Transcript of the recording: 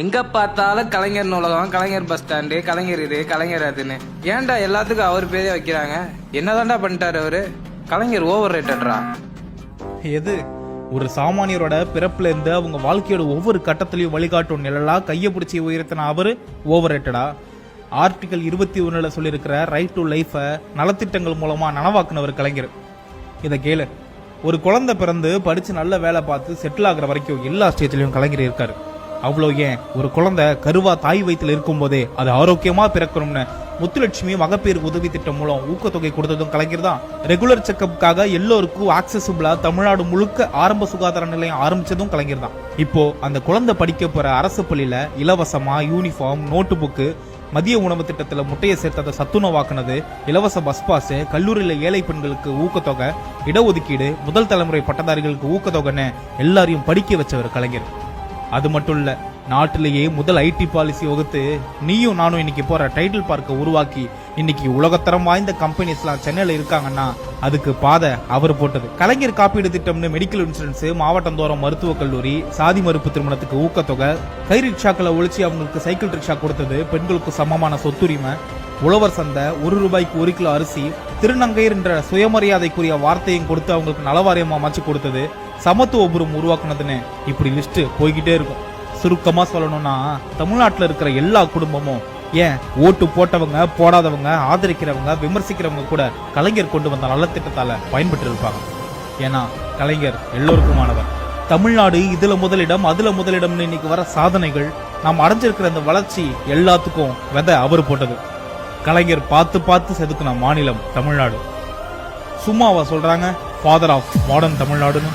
எங்க பார்த்தாலும் கலைஞர் நூலகம் கலைஞர் பஸ் ஸ்டாண்டு கலைஞர் இது கலைஞர் அதுன்னு. ஏன்டா எல்லாத்துக்கும் அவர் பேரே வைக்கிறாங்க? என்னதான்டா பண்ணிட்டாரு அவரு? கலைஞர் ஓவர் ரேட்டட்ரா எது? ஒரு சாமானியரோட பிறப்புல இருந்து அவங்க வாழ்க்கையோட ஒவ்வொரு கட்டத்திலையும் வழிகாட்டும் நிழலா கையை பிடிச்சி உயர்த்தின அவரு ஓவர் ரேட்டடா ஆர்டிகல் இருபத்தி ஒன்றில் சொல்லியிருக்கிற ரைட் டு லைஃபை நலத்திட்டங்கள் மூலமாக நனவாக்குனவர் கலைஞர். இதை கேளு. ஒரு குழந்தை பிறந்து படித்து நல்ல வேலை பார்த்து செட்டில் ஆகுற வரைக்கும் எல்லா ஸ்டேஜ்லேயும் கலைஞர் இருக்காரு. அவ்வளோ ஏன்? ஒரு குழந்தை கருவா தாய் வயிற்றில் இருக்கும்போதே அது ஆரோக்கியமாக பிறக்கணும்னு முத்துலட்சுமி மகப்பேறு உதவி திட்டம் மூலம் ஊக்கத்தொகை கொடுத்ததும் கலைஞர் தான் ரெகுலர் செக்கப்புக்காக எல்லோருக்கும் ஆக்சசிபிளா தமிழ்நாடு முழுக்க ஆரம்ப சுகாதார நிலையம் ஆரம்பிச்சதும் கலைஞர் தான் இப்போ அந்த குழந்தை படிக்க போற அரசு பள்ளியில இலவசமா யூனிஃபார்ம் நோட்டு புக்கு மதிய உணவு திட்டத்தில் முட்டையை சேர்த்ததை சத்துணவாக்குனது இலவச பஸ் பாஸ் கல்லூரியில் ஏழை பெண்களுக்கு ஊக்கத்தொகை இடஒதுக்கீடு முதல் தலைமுறை பட்டதாரிகளுக்கு ஊக்கத்தொகைன்னு எல்லாரையும் படிக்க வச்சவர் கலைஞர். அது மட்டும் இல்ல நாட்டிலேயே முதல் ஐடி பாலிசி வகுத்து நீயும் நானும் இன்னைக்கு போற டைட்டில் பார்க்கை உருவாக்கி இன்னைக்கு உலகத்தரம் வாய்ந்த கம்பெனிஸ்லாம் சென்னையில இருக்காங்கன்னா அதுக்கு பாதை அவர் போட்டது. கலைஞர் காப்பீடு திட்டம்னு மெடிக்கல் இன்சூரன்ஸ் மாவட்டந்தோறும் மருத்துவக் கல்லூரி சாதி மறுப்பு திருமணத்துக்கு ஊக்கத்தொகை கை ரிக்ஷாக்களை ஒழிச்சு அவங்களுக்கு சைக்கிள் ரிக்ஷா கொடுத்தது பெண்களுக்கு சமமான சொத்துரிமை உழவர் சந்தை ஒரு ரூபாய்க்கு ஒரு கிலோ அரிசி திருநங்கையர் என்ற சுயமரியாதைக்குரிய வார்த்தையும் கொடுத்து அவங்களுக்கு நலவாரியமா அமைச்சு கொடுத்தது. சமத்துவபுரம் உருவாக்குனதுன்னு இப்படி லிஸ்ட்டு போய்கிட்டே இருக்கும். சுருக்கமாக சொல்லணும்னா தமிழ்நாட்டில் இருக்கிற எல்லா குடும்பமும் ஏன் ஓட்டு போட்டவங்க போடாதவங்க ஆதரிக்கிறவங்க விமர்சிக்கிறவங்க கூட கலைஞர் கொண்டு வந்த நலத்திட்டத்தால் பயன்பட்டு இருப்பாங்க ஏன்னா கலைஞர் எல்லோருக்குமானவர். தமிழ்நாடு இதில் முதலிடம் அதில் முதலிடம்னு இன்னைக்கு வர சாதனைகள் நாம் அடைஞ்சிருக்கிற அந்த வளர்ச்சி எல்லாத்துக்கும் விதை அவர் போட்டது. கலைஞர் பார்த்து பார்த்து செதுக்குன மாநிலம் தமிழ்நாடு. சும்மாவா சொல்றாங்க? ஃபாதர் ஆஃப் மாடர்ன் தமிழ்நாடுன்னு.